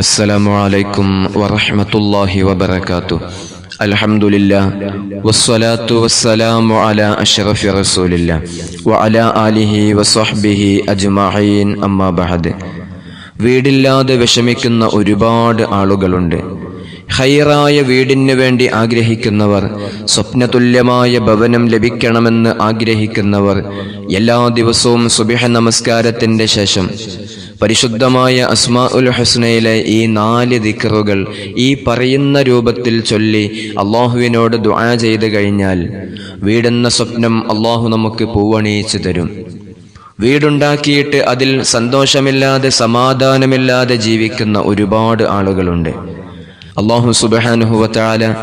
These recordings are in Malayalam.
السلام عليكم ورحمة الله وبركاته الحمد لله والصلاة والسلام على أشرف رسول الله وعلى آله وصحبه أجمعين أما بعد വീടില്ലാതെ വിഷമിക്കുന്ന ഒരുപാട് ആളുകളുണ്ട് ഹൈറായ വീടിന് വേണ്ടി ആഗ്രഹിക്കുന്നവർ സ്വപ്നതുല്യമായ ഭവനം ലഭിക്കണമെന്ന് ആഗ്രഹിക്കുന്നവർ എല്ലാ ദിവസവും സുബിഹ നമസ്കാരത്തിന്റെ ശേഷം പരിശുദ്ധമായ അസ്മാ ഉൽ ഹസ്നയിലെ ഈ നാല് ദിക്കറുകൾ ഈ പറയുന്ന രൂപത്തിൽ ചൊല്ലി അള്ളാഹുവിനോട് ദുആ ചെയ്ത് കഴിഞ്ഞാൽ വീടെന്ന സ്വപ്നം അള്ളാഹു നമുക്ക് പൂവണിയിച്ചു തരും. വീടുണ്ടാക്കിയിട്ട് അതിൽ സന്തോഷമില്ലാതെ സമാധാനമില്ലാതെ ജീവിക്കുന്ന ഒരുപാട് ആളുകളുണ്ട്. അള്ളാഹു സുബഹാനുഹുവത്താല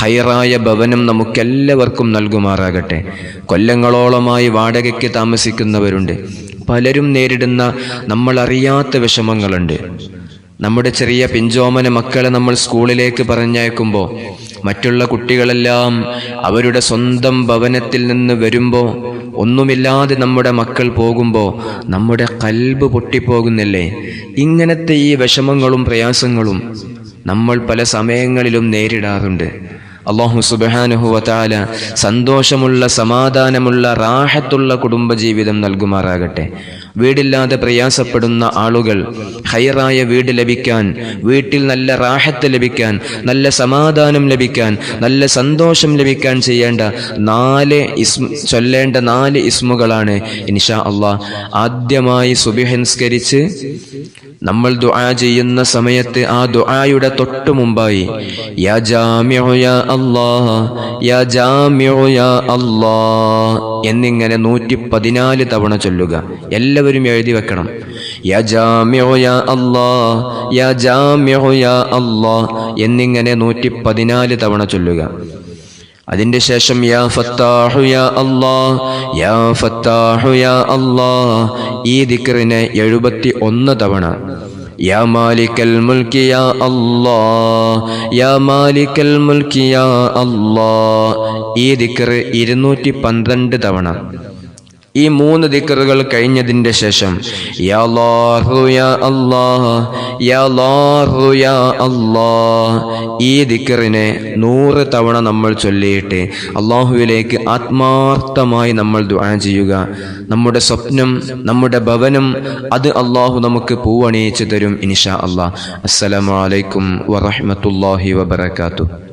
ഹൈറായ ഭവനം നമുക്കെല്ലാവർക്കും നൽകുമാറാകട്ടെ. കൊല്ലങ്ങളോളമായി വാടകയ്ക്ക് താമസിക്കുന്നവരുണ്ട്. പലരും നേരിടുന്ന നമ്മൾ അറിയാത്ത വിഷമങ്ങളുണ്ട്. നമ്മുടെ ചെറിയ പിഞ്ചോമന മക്കളെ നമ്മൾ സ്കൂളിലേക്ക് പറഞ്ഞയക്കുമ്പോൾ മറ്റുള്ള കുട്ടികളെല്ലാം അവരുടെ സ്വന്തം ഭവനത്തിൽ നിന്ന് വരുമ്പോൾ ഒന്നുമില്ലാതെ നമ്മുടെ മക്കൾ പോകുമ്പോൾ നമ്മുടെ കൽബ് പൊട്ടിപ്പോകുന്നില്ലേ? ഇങ്ങനത്തെ ഈ വിഷമങ്ങളും പ്രയാസങ്ങളും നമ്മൾ പല സമയങ്ങളിലും നേരിടാറുണ്ട്. അള്ളാഹു സുബാനുഹുവത്താല സന്തോഷമുള്ള സമാധാനമുള്ള റാഹത്തുള്ള കുടുംബജീവിതം നൽകുമാറാകട്ടെ. വീടില്ലാതെ പ്രയാസപ്പെടുന്ന ആളുകൾ ഹൈറായ വീട് ലഭിക്കാൻ വീട്ടിൽ നല്ല റാഹത്ത് ലഭിക്കാൻ നല്ല സമാധാനം ലഭിക്കാൻ നല്ല സന്തോഷം ലഭിക്കാൻ ചെയ്യേണ്ട നാല് ഇസ്മ ചൊല്ലേണ്ട നാല് ഇസ്മുകളാണ് ഇൻഷാ അള്ളാഹ് ആദ്യമായി സുബിഹൻസ്കരിച്ച് നമ്മൾ ദുആ ചെയ്യുന്ന സമയത്ത് ആ ദുആയുടെ തൊട്ടു മുമ്പായി യാ ജാമിഉ അല്ലാഹ് യാ ജാമിഉ യാ അല്ലാഹ് എന്നിങ്ങനെ നൂറ്റി പതിനാല് തവണ ചൊല്ലുക. എല്ലാവരും എഴുതി വെക്കണം. യാ ജാമിഉ യാ അല്ലാഹ് യാ ജാമിഉ യാ അല്ലാഹ് എന്നിങ്ങനെ നൂറ്റി പതിനാല് തവണ ചൊല്ലുക. അതിന്റെ ശേഷം യാ ഫത്താഹു യാ അല്ലാ യാ ഫത്താഹു യാ അല്ലാ ഈ ദിക്റിനെ എഴുപത്തി ഒന്ന് തവണ. യാ മാലിക്കൽ മുൽക്കി യാ അല്ലാ യാ മാലിക്കൽ മുൽക്കി യാ അല്ലാ ഈ ദിക്ർ ഇരുന്നൂറ്റി പന്ത്രണ്ട് തവണ. ഈ മൂന്ന് ദിക്കറുകൾ കഴിഞ്ഞതിന്റെ ശേഷം യാ ഈ ദിക്കറിനെ നൂറ് തവണ നമ്മൾ ചൊല്ലിയിട്ട് അള്ളാഹുവിലേക്ക് ആത്മാർത്ഥമായി നമ്മൾ ദുആ ചെയ്യുക. നമ്മുടെ സ്വപ്നം നമ്മുടെ ഭവനം അത് അള്ളാഹു നമുക്ക് പൂവണിയിച്ചു തരും ഇൻഷാ അള്ളാഹ് അസ്സലാമു അലൈക്കും വറഹ്മത്തുള്ളാഹി വബറകാതുഹു.